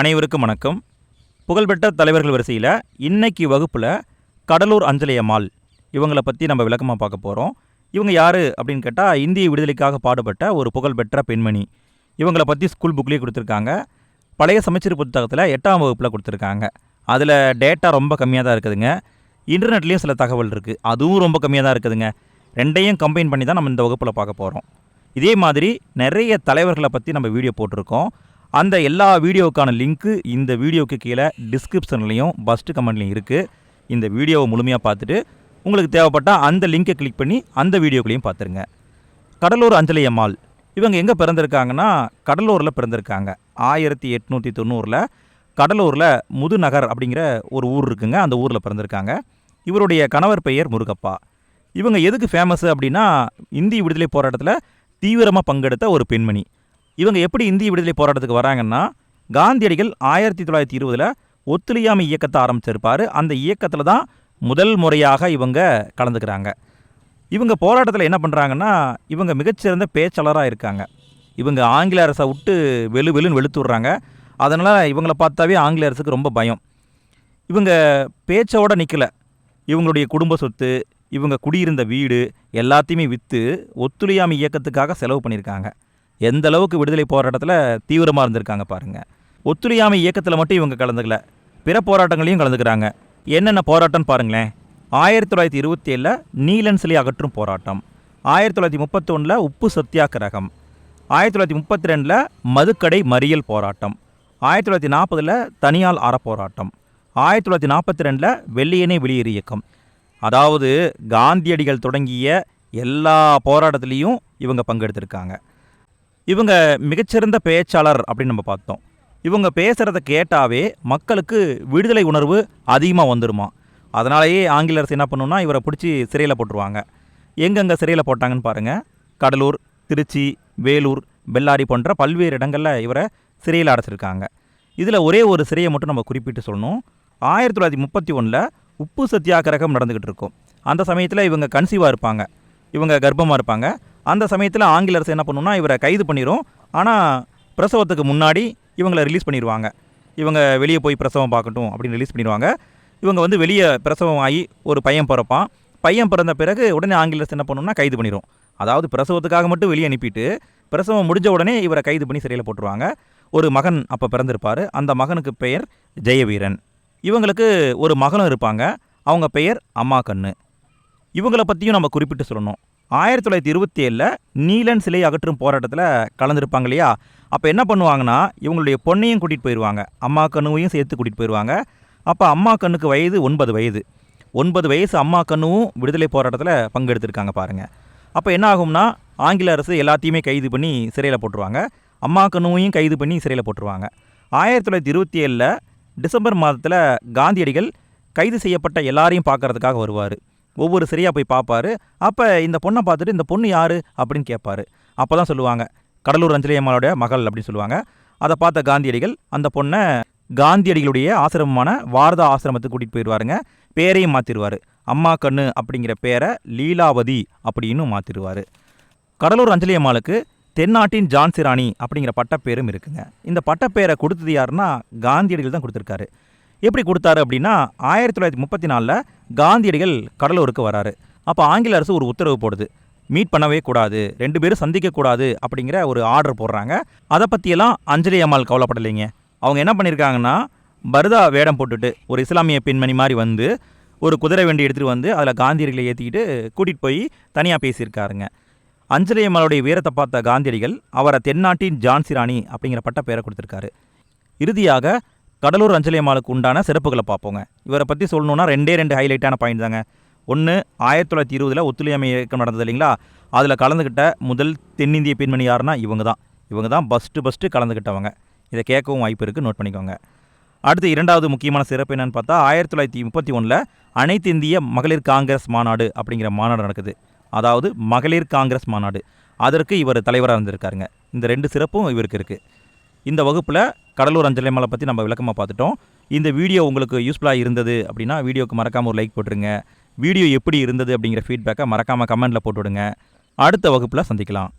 அனைவருக்கும் வணக்கம். புகழ்பெற்ற தலைவர்கள் வரிசையில் இன்னைக்கு வகுப்பில் கடலூர் அஞ்சலியம்மாள் இவங்களை பற்றி நம்ம விளக்கமாக பார்க்க போகிறோம் இவங்க யார் அப்படின்னு கேட்டால் இந்திய விடுதலைக்காக பாடுபட்ட ஒரு புகழ்பெற்ற பெண்மணி. இவங்களை பற்றி ஸ்கூல் புக்லேயே கொடுத்துருக்காங்க. பழைய சமைச்சர் புத்தகத்தில் எட்டாம் வகுப்பில் கொடுத்துருக்காங்க. அதில் டேட்டா ரொம்ப கம்மியாக தான் இருக்குதுங்க. இன்டர்நெட்லேயும் சில தகவல் இருக்குது அதுவும் ரொம்ப கம்மியாக தான் இருக்குதுங்க. ரெண்டையும் கம்பைன் பண்ணி தான் நம்ம இந்த வகுப்பில் பார்க்க போகிறோம் இதே மாதிரி நிறைய தலைவர்களை பற்றி நம்ம வீடியோ போட்டிருக்கோம். அந்த எல்லா வீடியோவுக்கான லிங்க்கு இந்த வீடியோவுக்கு கீழே டிஸ்கிரிப்ஷன்லேயும் ஃபஸ்ட்டு கமெண்ட்லையும் இருக்குது இந்த வீடியோவை முழுமையாக பார்த்துட்டு உங்களுக்கு தேவைப்பட்டால் அந்த லிங்கை கிளிக் பண்ணி அந்த வீடியோக்களையும் பார்த்துருங்க. கடலூர் அஞ்சலி அம்மாள். இவங்க எங்கே பிறந்திருக்காங்கன்னா கடலூரில் பிறந்திருக்காங்க. ஆயிரத்தி எட்நூற்றி தொண்ணூறில் கடலூரில் முதுநகர் அப்படிங்கிற ஒரு ஊர் இருக்குங்க. அந்த ஊரில் பிறந்திருக்காங்க. இவருடைய கணவர் பெயர் முருகப்பா. இவங்க எதுக்கு ஃபேமஸ் அப்படின்னா இந்திய விடுதலை போராட்டத்தில் தீவிரமாக பங்கெடுத்த ஒரு பெண்மணி. இவங்க எப்படி இந்திய விடுதலை போராட்டத்துக்கு வராங்கன்னா காந்தியடிகள் ஆயிரத்தி தொள்ளாயிரத்தி இருபதில் ஒத்துழையாமை இயக்கத்தை ஆரம்பிச்சிருப்பார். அந்த இயக்கத்தில் தான் முதல் முறையாக இவங்க கலந்துக்கிறாங்க. இவங்க போராட்டத்தில் என்ன பண்ணுறாங்கன்னா இவங்க மிகச்சிறந்த பேச்சாளராக இருக்காங்க. இவங்க ஆங்கில அரசை விட்டு வெளு வெளுன்னு வெளுத்து விட்றாங்க அதனால் இவங்கள பார்த்தாவே ஆங்கில அரசுக்கு ரொம்ப பயம். இவங்க பேச்சோட நிற்கலை இவங்களுடைய குடும்ப சொத்து இவங்க குடியிருந்த வீடு எல்லாத்தையுமே விற்று ஒத்துழையாமை இயக்கத்துக்காக செலவு பண்ணியிருக்காங்க. எந்த அளவுக்கு விடுதலை போராட்டத்தில் தீவிரமாக இருந்திருக்காங்க பாருங்கள் ஒத்துழையாமை இயக்கத்தில் மட்டும் இவங்க கலந்துக்கல. பிற போராட்டங்களையும் கலந்துக்கிறாங்க. என்னென்ன போராட்டம்னு பாருங்களேன். ஆயிரத்தி தொள்ளாயிரத்தி இருபத்தி ஏழில் நீலன் சிலை அகற்றும் போராட்டம். ஆயிரத்தி தொள்ளாயிரத்தி முப்பத்தொன்னில் உப்பு சத்தியாகிரகம் ஆயிரத்தி தொள்ளாயிரத்தி முப்பத்தி ரெண்டில் மதுக்கடை மறியல் போராட்டம். ஆயிரத்தி தொள்ளாயிரத்தி நாற்பதில் தனியால் அறப்போராட்டம் ஆயிரத்தி தொள்ளாயிரத்தி நாற்பத்தி ரெண்டில் வெள்ளியனே வெளியேறு இயக்கம். அதாவது காந்தியடிகள் தொடங்கிய எல்லா போராட்டத்துலேயும் இவங்க பங்கெடுத்திருக்காங்க. இவங்க மிகச்சிறந்த பேச்சாளர் அப்படின்னு நம்ம பார்த்தோம். இவங்க பேசுகிறத கேட்டாவே மக்களுக்கு விடுதலை உணர்வு அதிகமாக வந்துருமா. அதனாலேயே ஆங்கில அரசு என்ன பண்ணுன்னா இவரை பிடிச்சி சிறையில் போட்டுருவாங்க. எங்கெங்கே சிறையில் போட்டாங்கன்னு பாருங்கள் கடலூர் திருச்சி வேலூர் பெல்லாரி போன்ற பல்வேறு இடங்களில் இவரை சிறையில் அடைச்சிருக்காங்க. இதில் ஒரே ஒரு சிறையை மட்டும் நம்ம குறிப்பிட்டு சொல்லணும். ஆயிரத்தி தொள்ளாயிரத்தி முப்பத்தி ஒன்றில் உப்பு சத்தியாகிரகம் நடந்துக்கிட்டு இருக்கும். அந்த சமயத்தில் இவங்க கன்சீவாக இருப்பாங்க. இவங்க கர்ப்பமாக இருப்பாங்க. அந்த சமயத்தில் ஆங்கில அரசு என்ன பண்ணுன்னா இவரை கைது பண்ணிடும் ஆனால் பிரசவத்துக்கு முன்னாடி இவங்களை ரிலீஸ் பண்ணிடுவாங்க இவங்க வெளியே போய் பிரசவம் பார்க்கட்டும் அப்படின்னு ரிலீஸ் பண்ணிடுவாங்க இவங்க வந்து வெளியே பிரசவம் ஆகி ஒரு பையன் பிறப்பான். பையன் பிறந்த பிறகு உடனே ஆங்கில அரசு என்ன பண்ணுன்னா கைது பண்ணிடும் அதாவது பிரசவத்துக்காக மட்டும் வெளியே அனுப்பிட்டு பிரசவம் முடிஞ்ச உடனே இவரை கைது பண்ணி சிறையில் போட்டுருவாங்க. ஒரு மகன் அப்போ பிறந்திருப்பார். அந்த மகனுக்கு பெயர் ஜெயவீரன். இவங்களுக்கு ஒரு மகனும் இருப்பாங்க. அவங்க பெயர் அம்மா கண்ணு. இவங்கள பற்றியும் நம்ம குறிப்பிட்டு சொல்லணும். ஆயிரத்தி தொள்ளாயிரத்தி இருபத்தி ஏழில் நீலன் சிலை அகற்றும் போராட்டத்தில் கலந்துருப்பாங்க இல்லையா? அப்போ என்ன பண்ணுவாங்கன்னா இவங்களுடைய பொண்ணையும் கூட்டிகிட்டு போயிடுவாங்க அம்மா கண்ணுவையும் சேர்த்து கூட்டிகிட்டு போயிடுவாங்க அப்போ அம்மா கண்ணுக்கு வயது ஒன்பது வயது. ஒன்பது வயசு அம்மா கண்ணுவும் விடுதலை போராட்டத்தில் பங்கெடுத்திருக்காங்க பாருங்கள் அப்போ என்ன ஆகும்னா ஆங்கில அரசு எல்லாத்தையுமே கைது பண்ணி சிறையில் போட்டுருவாங்க. அம்மா கண்ணுவையும் கைது பண்ணி சிறையில் போட்டுருவாங்க. ஆயிரத்தி தொள்ளாயிரத்தி இருபத்தி ஏழில் டிசம்பர் மாதத்தில் காந்தியடிகள் கைது செய்யப்பட்ட எல்லாரையும் பார்க்கறதுக்காக வருவார். ஒவ்வொரு சிறையாக போய் பார்ப்பாரு அப்போ இந்த பொண்ணை பார்த்துட்டு இந்த பொண்ணு யார்? அப்படின்னு கேட்பாரு. அப்போ தான் சொல்லுவாங்க. கடலூர் அஞ்சலியம்மாளுடைய மகள் அப்படின்னு சொல்லுவாங்க. அதை பார்த்த காந்தியடிகள் அந்த பொண்ணை காந்தியடிகளுடைய ஆசிரமமான வாரதா ஆசிரமத்துக்கு கூட்டிகிட்டு போயிடுவாருங்க. பேரையும் மாற்றிடுவார் அம்மா கண்ணு அப்படிங்கிற பேரை லீலாவதி அப்படின்னு மாற்றிடுவார் கடலூர் அஞ்சலி அம்மாளுக்கு தென்னாட்டின் ஜான்சி ராணி அப்படிங்கிற பட்டப்பேரும் இருக்குங்க. இந்த பட்டப்பேரை கொடுத்தது யாருன்னா காந்தியடிகள் தான் கொடுத்துருக்காரு. எப்படி கொடுத்தாரு அப்படின்னா ஆயிரத்தி தொள்ளாயிரத்தி முப்பத்தி நாலில் காந்தியடிகள் கடலூருக்கு வராரு. அப்போ ஆங்கில அரசு ஒரு உத்தரவு போடுது. மீட் பண்ணவே கூடாது ரெண்டு பேரும் சந்திக்கக்கூடாது அப்படிங்கிற ஒரு ஆர்டர் போடுறாங்க. அதை பற்றியெல்லாம் அஞ்சலி அம்மாள் கவலைப்படலைங்க. அவங்க என்ன பண்ணியிருக்காங்கன்னா பரதா வேடம் போட்டுட்டு ஒரு இஸ்லாமிய பெண்மணி மாதிரி வந்து ஒரு குதிரை வண்டி எடுத்துகிட்டு வந்து அதில் காந்தியடிகளை ஏற்றிக்கிட்டு கூட்டிகிட்டு போய் தனியாக பேசியிருக்காருங்க. அஞ்சலி அம்மாளுடைய வீரத்தை பார்த்த காந்தியடிகள் அவரை தென்னாட்டின் ஜான்சி ராணி அப்படிங்கிற பட்ட பெயரை கொடுத்துருக்காரு. இறுதியாக கடலூர் அஞ்சலி அம்மாளுக்கு உண்டான சிறப்புகளை பார்ப்போங்க. இவரை பற்றி சொல்லணுன்னா ரெண்டே ரெண்டு ஹைலைட்டான பாயிண்ட் தாங்க. ஒன்று ஆயிரத்தி தொள்ளாயிரத்தி இருபதில் ஒத்துழையாமை இயக்கம் நடந்தது இல்லைங்களா? அதில் கலந்துக்கிட்ட முதல் தென்னிந்திய பெண்மணி யாருன்னா இவங்க தான் இவங்க தான் ஃபஸ்ட்டு ஃபஸ்ட்டு கலந்துக்கிட்டவங்க இதை கேட்கவும் வாய்ப்பு இருக்குது நோட் பண்ணிக்கோங்க. அடுத்து இரண்டாவது முக்கியமான சிறப்பு என்னென்னு பார்த்தா ஆயிரத்தி தொள்ளாயிரத்தி முப்பத்தி ஒன்றில் அனைத்து இந்திய மகளிர் காங்கிரஸ் மாநாடு அப்படிங்கிற மாநாடு நடக்குது. அதாவது மகளிர் காங்கிரஸ் மாநாடு. அதற்கு இவர் தலைவராக இருந்திருக்காருங்க. இந்த ரெண்டு சிறப்பும் இவருக்கு இருக்குது இந்த வகுப்பில் கடலூர் அஞ்சலை மலை பற்றி நம்ம விளக்கமாக பார்த்துட்டோம். இந்த வீடியோ உங்களுக்கு யூஸ்ஃபுல்லாக இருந்தது அப்படின்னா வீடியோக்கு மறக்காமல் ஒரு லைக் போட்டுருங்க. வீடியோ எப்படி இருந்தது அப்படிங்கிற ஃபீட்பேக்கை மறக்காமல் கமெண்ட்டில் போட்டு விடுங்க அடுத்த வகுப்பில் சந்திக்கலாம்.